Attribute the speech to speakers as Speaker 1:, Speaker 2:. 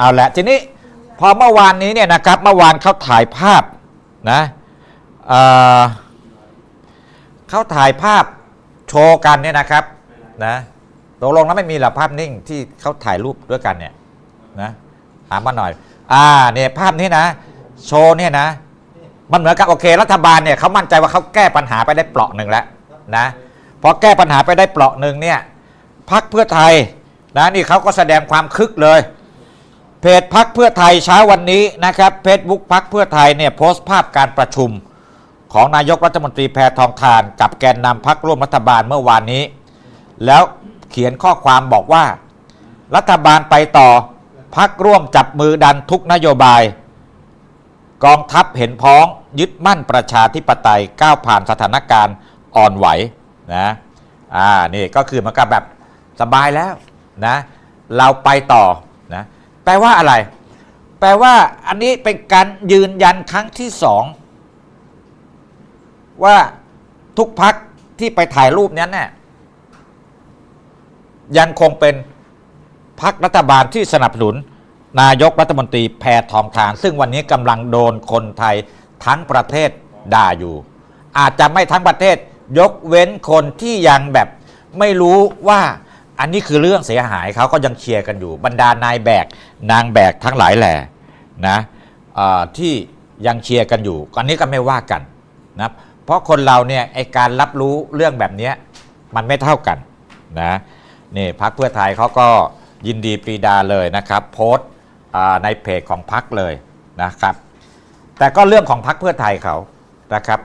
Speaker 1: เอาละทีนี้พอเมื่อวานนี้เนี่ยนะครับเมื่อวานเขาถ่ายภาพนะเเขาถ่ายภาพโชว์กันเนี่ยนะครับนะตกลงแล้วไม่มีหรอภาพนิ่งที่เขาถ่ายรูปด้วยกันเนี่ยนะถามมาหน่อย อ่าเนี่ยภาพนี้นะ โชว์เนี่ยนะ มันเหมือนกับโอเค รัฐบาลเนี่ยเขามั่นใจว่าเขาแก้ปัญหาไปได้เปราะหนึ่งแล้วนะพอแก้ปัญหาไปได้เปราะหนึ่งเนี่ยพักเพื่อไทยนะนี่เขาก็แสดงความคึกเลย เพจพักเพื่อไทยเช้าวันนี้นะครับเฟซบุ๊กพักเพื่อไทยเนี่ยโพสต์ภาพการประชุม ของนายกรัฐมนตรีแพทองทาน กับแกนนำพักร่วมรัฐบาลเมื่อวานนี้ แล้วเขียนข้อความบอกว่า รัฐบาลไปต่อพักร่วมจับมือดันทุกนโยบาย กองทัพเห็นพ้องยึดมั่นประชาธิปไตยก้าวผ่านสถานการณ์อ่อนไหวนะอ่านี่ก็คือมันก็แบบสบายแล้วนะเราไปต่อนะ ลว่าอะไร แปลว่าอันนี้เป็นการยืนยันครั้งที่สองว่าทุกพักที่ไปถ่ายรูปนั้นเนี่ยยังคงเป็นพักรัฐบาลที่สนับสนุน นายกรัฐมนตรีแพทองทาน ซึ่งวันนี้กำลังโดนคนไทยทั้งประเทศด่าอยู่ อาจจะไม่ทั้งประเทศยกเว้นคนที่ยังแบบไม่รู้ว่า อันนี้คือเรื่องเสียหายเขาก็ยังเชียร์กันอยู่ บรรดานายแบกนางแบกทั้งหลายแหล่นะที่ยังเชียร์กันอยู่อันนี้ก็ไม่ว่ากันนะเพราะคนเราเนี่ยไอการรับรู้เรื่องแบบนี้มันไม่เท่ากันนะนี่พักเพื่อไทยเขาก็ยินดีปรีดาเลยนะครับ โพสต์ในเพจของพักเลยนะครับ แต่ก็เรื่องของพักเพื่อไทยเขานะครับ